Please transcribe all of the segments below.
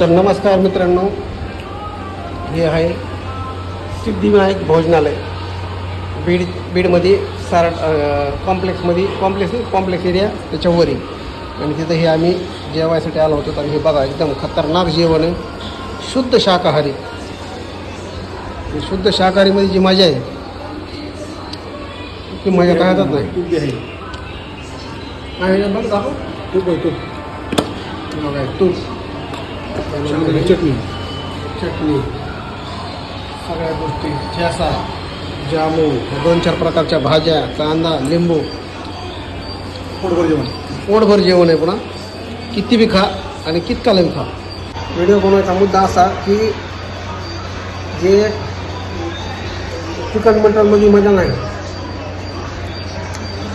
तर नमस्कार मित्रांनो हे आहे सिद्धिविनायक भोजनालय. बीड बीडमध्ये सारड कॉम्प्लेक्समध्ये कॉम्प्लेक्स कॉम्प्लेक्स एरिया त्याच्या वरी. आणि तिथं हे आम्ही जेवायसाठी आलो होतो आणि हे बघा एकदम खतरनाक जेवण आहे. शुद्ध शाकाहारी. शुद्ध शाकाहारीमध्ये जी मजा आहे ती मजा काय नाही? बघ दाखव. तूप आहे तूप बघा तूप. शेंगदाण्याची चटणी. चटणी. सगळ्या गोष्टी. ठेसा जामून दोन चार प्रकारच्या भाज्या कांदा लिंबू. पोटभर जेवण. पोटभर जेवण आहे पुन्हा. किती बी खा आणि कितकाला बी खा. व्हिडिओ बनवायचा मुद्दा असा की जे चिकन मटनमध्ये मजा नाही.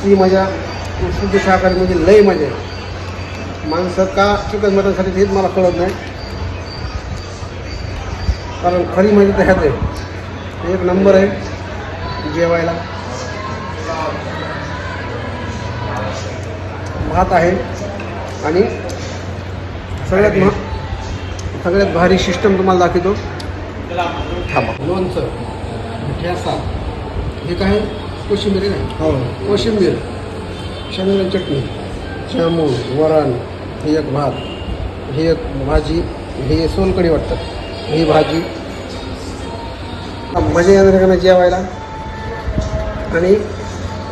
ती मजा शुद्ध शाकाहारीमध्ये लय मजा आहे. माणसं का चिकन मटनसाठी हेच मला कळत नाही. कारण खरी मजा तर ह्याच आहे. एक नंबर आहे जेवायला. भात आहे. आणि सगळ्यात मह सगळ्यात भारी सिस्टम तुम्हाला दाखवतो. थांबा. लोणचं ठेसा हे काय? कोशिंबीर आहे ना? हो. कोशिंबीर. शेंगदाणे चटणी. जामून वरण. हे एक भात हे एक भाजी हे सोलकडी वाटतं ही भाजी. मजा येणार का नाही जेवायला? आणि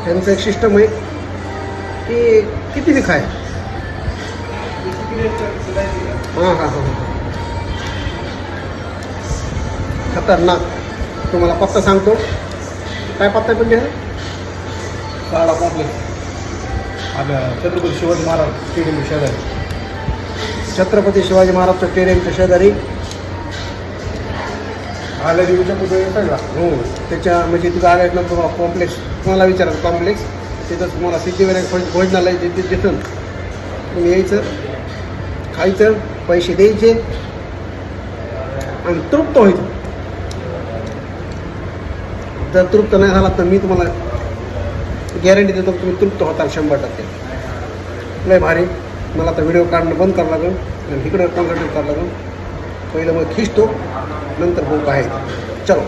त्यांचं एक सिस्टम आहे की किती बी खाय. हां हां हां खतरनाक. तुम्हाला पत्ता सांगतो. काय पत्ता पण लिहा साडा कॉम्प्लेक्स आपल्या छत्रपती शिवाजी महाराज स्टेडियम शेजारी. छत्रपती शिवाजी महाराज स्टेडियमच्या शेजारी आल्या देवीच्या पुढे येतं हो त्याच्या म्हणजे तिथं आल्यानंतर तुम्हाला कॉम्प्लेक्स तुम्हाला विचारायचं कॉम्प्लेक्स तिथं तुम्हाला सिद्धिविनायक भोजनालय तिथे तिथून तुम्ही यायचं खायचं पैसे द्यायचे. आणि तृप्त व्हायचं. जर तृप्त नाही झाला तर मी तुम्हाला गॅरंटी देतो तुम्ही तृप्त होताल शंभर टक्के. लय भारी. मला आता व्हिडिओ काढणं बंद करावं लागेल. आणि इकडं कॉन्सन्ट्रेट करायला लागून पहिलं मग खिचतो नंतर बुक आहे. चलो.